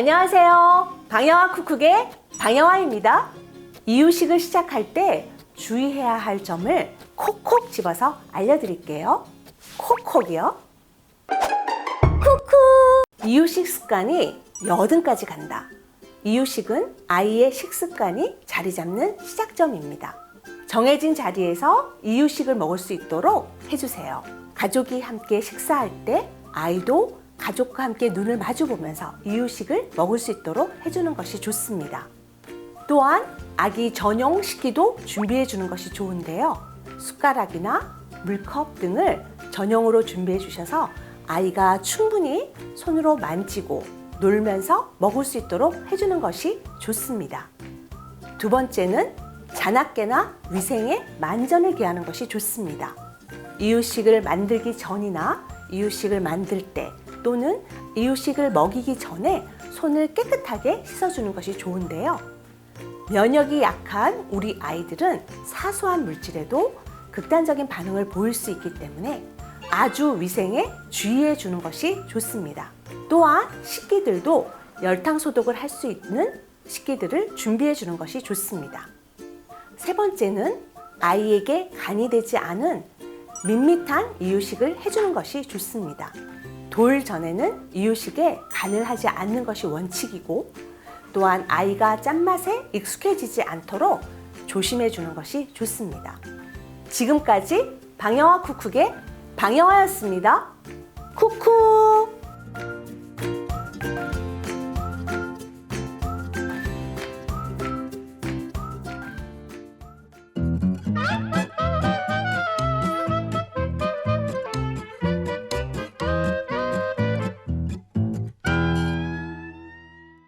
안녕하세요. 방영아 쿡쿡의 방영아입니다. 이유식을 시작할 때 주의해야 할 점을 콕콕 집어서 알려드릴게요. 콕콕이요. 쿡쿡! 이유식 습관이 여든까지 간다. 이유식은 아이의 식습관이 자리 잡는 시작점입니다. 정해진 자리에서 이유식을 먹을 수 있도록 해주세요. 가족이 함께 식사할 때 아이도 가족과 함께 눈을 마주 보면서 이유식을 먹을 수 있도록 해주는 것이 좋습니다. 또한 아기 전용 식기도 준비해 주는 것이 좋은데요. 숟가락이나 물컵 등을 전용으로 준비해 주셔서 아이가 충분히 손으로 만지고 놀면서 먹을 수 있도록 해주는 것이 좋습니다. 두 번째는 자나깨나 위생에 만전을 기하는 것이 좋습니다. 이유식을 만들기 전이나 이유식을 만들 때 또는 이유식을 먹이기 전에 손을 깨끗하게 씻어주는 것이 좋은데요. 면역이 약한 우리 아이들은 사소한 물질에도 극단적인 반응을 보일 수 있기 때문에 아주 위생에 주의해 주는 것이 좋습니다. 또한 식기들도 열탕 소독을 할 수 있는 식기들을 준비해 주는 것이 좋습니다. 세 번째는 아이에게 간이 되지 않은 밋밋한 이유식을 해주는 것이 좋습니다. 돌 전에는 이유식에 간을 하지 않는 것이 원칙이고 또한 아이가 짠맛에 익숙해지지 않도록 조심해 주는 것이 좋습니다. 지금까지 방영아 쿡쿡의 방영아였습니다. 쿡쿡!